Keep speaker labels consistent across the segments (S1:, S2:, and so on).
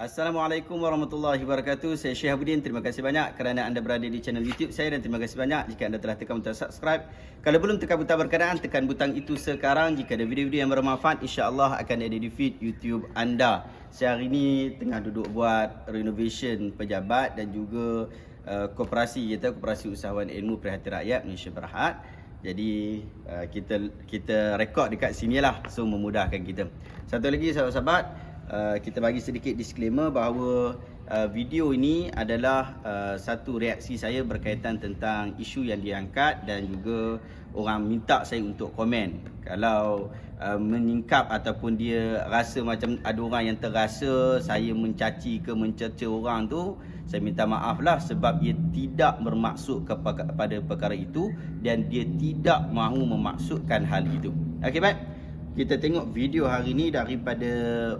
S1: Assalamualaikum warahmatullahi wabarakatuh. Saya Syekh. Terima kasih banyak kerana anda berada di channel YouTube saya dan terima kasih banyak jika anda telah tekan butang subscribe. Kalau belum tekan butang berkenaan, tekan butang itu sekarang. Jika ada video-video yang bermanfaat, insya-Allah akan ada di feed YouTube anda. Saya hari ini tengah duduk buat renovation pejabat dan juga uh, koperasi kita, Koperasi Usahawan Ilmu Perhatian Rakyat Malaysia Berhad. Jadi uh, kita kita rekod dekat sini lah so memudahkan kita. Satu lagi sahabat-sahabat uh, kita bagi sedikit disclaimer bahawa uh, video ini adalah uh, satu reaksi saya berkaitan tentang isu yang diangkat dan juga orang minta saya untuk komen. Kalau uh, menyingkap ataupun dia rasa macam ada orang yang terasa saya mencaci ke mencerca orang tu, saya minta maaf lah sebab dia tidak bermaksud kepada perkara itu dan dia tidak mahu memaksudkan hal itu. Okey baik. Kita tengok video hari ini daripada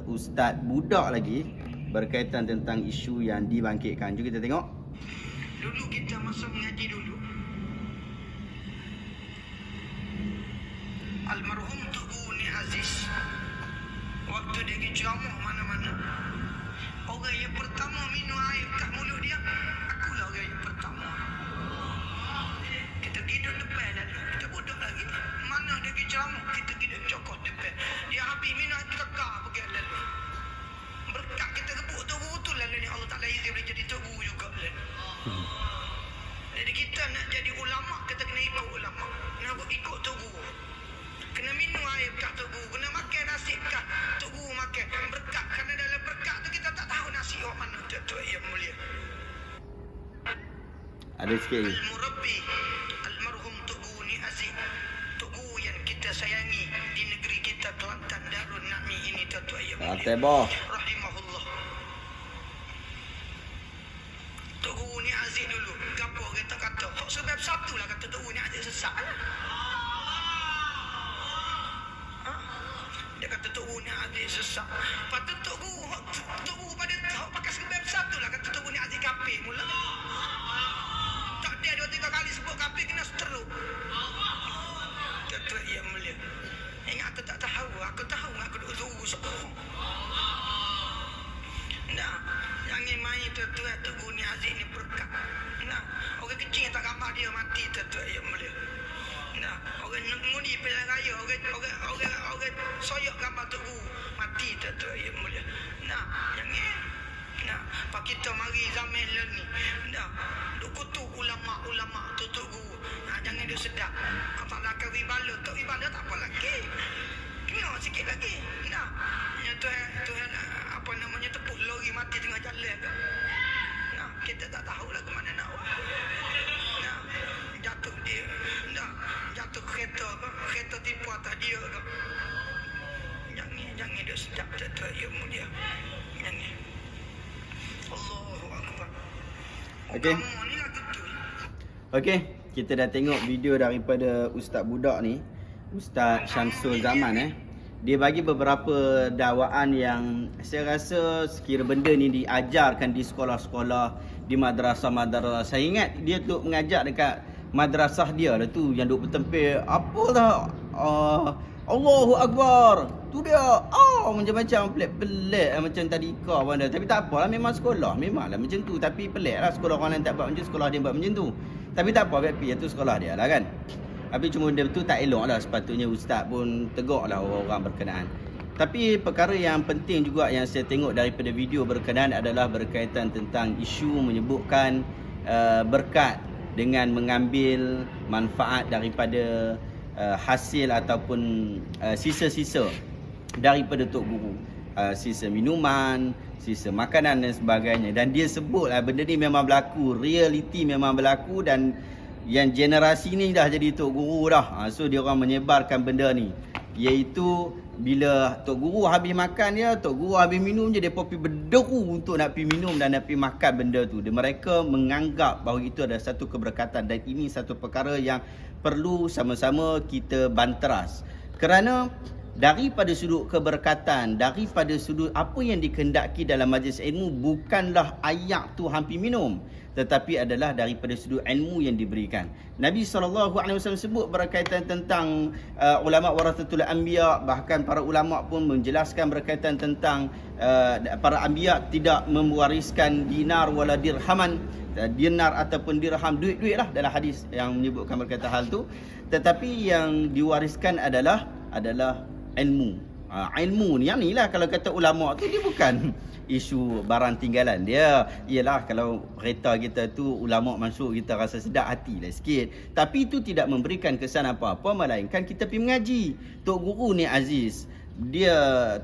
S1: Ustaz Budak lagi berkaitan tentang isu yang dibangkitkan. Jom kita tengok.
S2: Dulu kita masa mengaji dulu. Almarhum Tugu Ni Aziz. Waktu dia pergi mana-mana. Orang yang pertama minum air kat mulut dia Akulah orang yang pertama. Kita duduk depan lalu Kita duduk lagi. Mana dia pergi Kita Dia habis minum air tekak pergi lalu Berkat kita rebut tu betul lalu ni Allah Ta'ala izin boleh jadi tugu juga lalu jadi kita nak jadi ulama kita kena ikut ulama. Nak ikut tugu. Kena minum air kat tugu, kena makan nasi kat tugu makan. Berkat kerana dalam berkat tu kita tak tahu nasi orang mana tuan-tuan yang mulia.
S1: Ada sikit lagi.
S2: Al-Murabbi Almarhum Tugu Ni Aziz Tugu yang kita sayangi Kita Kelantan Darun Nami ini tuan-tuan yang mulia. Rahimahullah Tugu Ni Aziz dulu Gapo kita kata Hak sebab satu lah kata Ni lah Ha? Dia Ni Lepas tu tu- pada hak pakai sebab satu lah kata Ni Aziz kapir mula Pak kita mari zaman lah ni. Nah, duk kutuk ulama-ulama tutup guru. Nah, jangan dia sedap. Apa nak kau wibala, tak wibala tak apa lagi. Kena sikit lagi. Betul.
S1: Okey, kita dah tengok video daripada Ustaz Budak ni. Ustaz Syamsul Zaman eh. Dia bagi beberapa dakwaan yang saya rasa sekira benda ni diajarkan di sekolah-sekolah, di madrasah-madrasah. Saya ingat dia tu mengajar dekat madrasah dia lah tu yang duk bertempir. Apa dah? Uh, Allahu Akbar. Tu dia. Oh, macam-macam pelik-pelik eh, macam tadi kau pun ada. Tapi tak apalah memang sekolah. Memanglah macam tu. Tapi pelik lah sekolah orang lain tak buat macam sekolah dia buat macam tu. Tapi tak apa, happy itu sekolah dia lah kan. Tapi cuma benda tu tak elok lah sepatutnya ustaz pun tegur lah orang-orang berkenaan. Tapi perkara yang penting juga yang saya tengok daripada video berkenaan adalah berkaitan tentang isu menyebutkan uh, berkat dengan mengambil manfaat daripada uh, hasil ataupun uh, sisa-sisa daripada tok guru. Uh, sisa minuman, sisa makanan dan sebagainya. Dan dia sebut lah benda ni memang berlaku, reality memang berlaku dan yang generasi ni dah jadi tok guru dah. Ha, so dia orang menyebarkan benda ni. Iaitu bila tok guru habis makan dia, tok guru habis minum je depa pergi berderu untuk nak pergi minum dan nak pergi makan benda tu. Dan mereka menganggap bahawa itu adalah satu keberkatan dan ini satu perkara yang perlu sama-sama kita banteras. Kerana daripada sudut keberkatan, daripada sudut apa yang dikehendaki dalam majlis ilmu bukanlah ayak tu hampir minum tetapi adalah daripada sudut ilmu yang diberikan. Nabi SAW sebut berkaitan tentang uh, ulama warathatul anbiya bahkan para ulama pun menjelaskan berkaitan tentang uh, para anbiya tidak mewariskan dinar wala dirhaman uh, dinar ataupun dirham duit-duit lah dalam hadis yang menyebutkan berkaitan hal tu tetapi yang diwariskan adalah adalah ilmu. Ha, ilmu ni yang ni lah kalau kata ulama tu dia bukan isu barang tinggalan dia ialah kalau kereta kita tu ulama masuk kita rasa sedap hati lah sikit tapi itu tidak memberikan kesan apa-apa melainkan kita pergi mengaji Tok Guru ni Aziz dia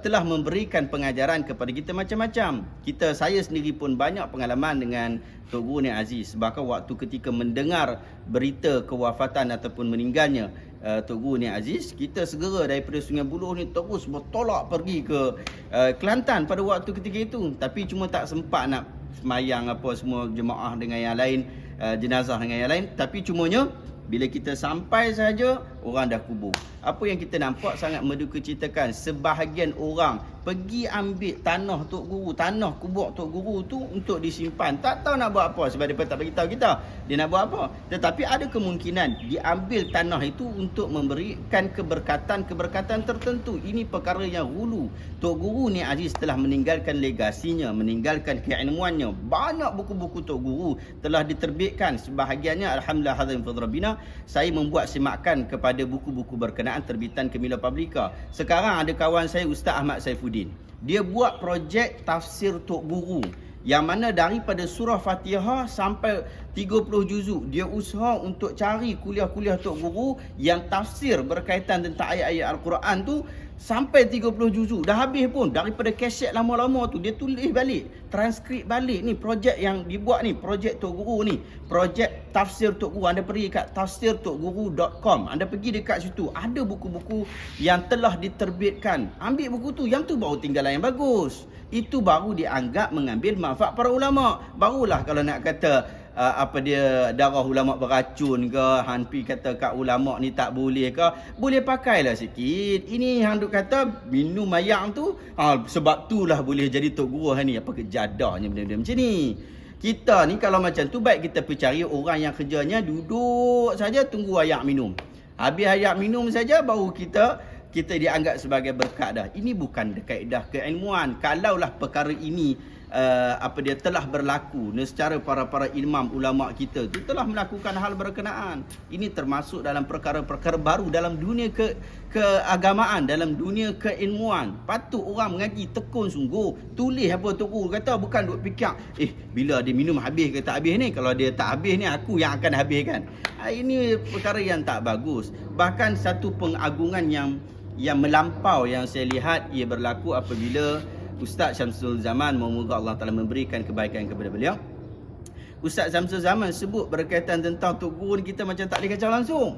S1: telah memberikan pengajaran kepada kita macam-macam. Kita saya sendiri pun banyak pengalaman dengan Tok Guru ni Aziz. Bahkan waktu ketika mendengar berita kewafatan ataupun meninggalnya uh, Tok Guru ni Aziz, kita segera daripada Sungai Buloh ni terus bertolak pergi ke uh, Kelantan pada waktu ketika itu. Tapi cuma tak sempat nak semayang apa semua jemaah dengan yang lain, uh, jenazah dengan yang lain. Tapi cumanya bila kita sampai saja orang dah kubur. Apa yang kita nampak sangat menduka citakan sebahagian orang pergi ambil tanah tok guru, tanah kubur tok guru tu untuk disimpan. Tak tahu nak buat apa sebab dia tak bagi tahu kita dia nak buat apa. Tetapi ada kemungkinan diambil tanah itu untuk memberikan keberkatan-keberkatan tertentu. Ini perkara yang hulu. Tok guru ni Aziz telah meninggalkan legasinya, meninggalkan keilmuannya. Banyak buku-buku tok guru telah diterbitkan sebahagiannya alhamdulillah hadzal fadrabina saya membuat semakan kepada buku-buku berkenaan terbitan Kemila Publika. Sekarang ada kawan saya Ustaz Ahmad Saifuddin. Dia buat projek tafsir Tok Guru yang mana daripada surah Fatihah sampai 30 juzuk dia usaha untuk cari kuliah-kuliah Tok Guru yang tafsir berkaitan tentang ayat-ayat Al-Quran tu sampai 30 juzuk dah habis pun daripada kaset lama-lama tu dia tulis balik transkrip balik ni projek yang dibuat ni projek Tok Guru ni. Projek tafsir Tok Guru. Anda pergi kat tafsirtokguru.com anda pergi dekat situ ada buku-buku yang telah diterbitkan. Ambil buku tu yang tu baru tinggalan yang bagus. Itu baru dianggap mengambil manfaat para ulama. Barulah kalau nak kata uh, apa dia darah ulama beracun ke? Hanpi kata kat ulama ni tak boleh ke? Boleh pakailah sikit. Ini hang duk kata minum mayang tu ha, sebab itulah boleh jadi tok guru ni. Apa kejadahnya benda-benda macam ni? Kita ni kalau macam tu baik kita pergi cari orang yang kerjanya duduk saja tunggu ayak minum. Habis ayak minum saja baru kita kita dianggap sebagai berkat dah. Ini bukan kaedah keilmuan. Kalaulah perkara ini uh, apa dia telah berlaku. Secara para-para imam ulama kita tu telah melakukan hal berkenaan. Ini termasuk dalam perkara-perkara baru dalam dunia ke keagamaan dalam dunia keilmuan. Patut orang mengaji tekun sungguh. Tulis apa tu guru kata bukan duk fikir eh bila dia minum habis ke tak habis ni? Kalau dia tak habis ni aku yang akan habiskan. Ah, ini perkara yang tak bagus. Bahkan satu pengagungan yang yang melampau yang saya lihat ia berlaku apabila Ustaz Syamsul Zaman Moga Allah Ta'ala memberikan kebaikan kepada beliau. Ustaz Syamsul Zaman sebut berkaitan tentang Tok Guru ni kita macam tak boleh kacau langsung.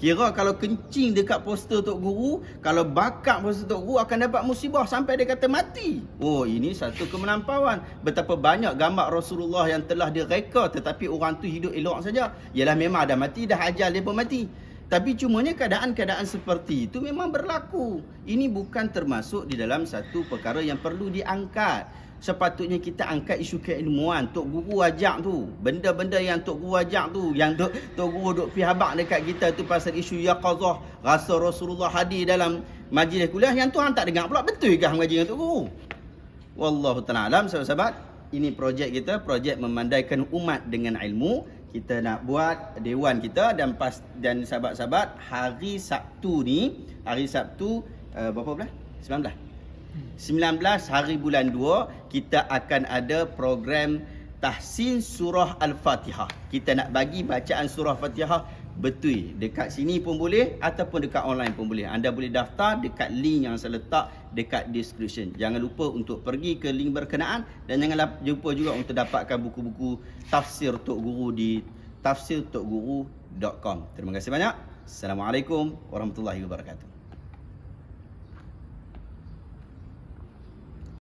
S1: Kira kalau kencing dekat poster Tok Guru Kalau bakar poster Tok Guru akan dapat musibah sampai dia kata mati. Oh ini satu kemelampauan. Betapa banyak gambar Rasulullah yang telah direka Tetapi orang tu hidup elok saja. Yalah memang dah mati dah ajal dia pun mati tapi cumanya keadaan-keadaan seperti itu memang berlaku. Ini bukan termasuk di dalam satu perkara yang perlu diangkat. Sepatutnya kita angkat isu keilmuan. Tok Guru ajak tu. Benda-benda yang Tok Guru ajak tu. Yang Tok, Tok Guru duk pergi habak dekat kita tu pasal isu yaqazah. Rasa Rasulullah hadir dalam majlis kuliah. Yang tu hang tak dengar pula. Betul ke mengaji dengan Tok Guru? Wallahu ta'ala alam sahabat-sahabat. Ini projek kita. Projek memandaikan umat dengan ilmu kita nak buat dewan kita dan pas dan sahabat-sahabat hari Sabtu ni hari Sabtu uh, berapa bulan 19 19 hari bulan 2 kita akan ada program tahsin surah al-Fatihah. Kita nak bagi bacaan surah Fatihah betul. Dekat sini pun boleh ataupun dekat online pun boleh. Anda boleh daftar dekat link yang saya letak dekat description. Jangan lupa untuk pergi ke link berkenaan dan jangan lupa juga untuk dapatkan buku-buku tafsir Tok Guru di tafsirtokguru.com terima kasih banyak. Assalamualaikum warahmatullahi wabarakatuh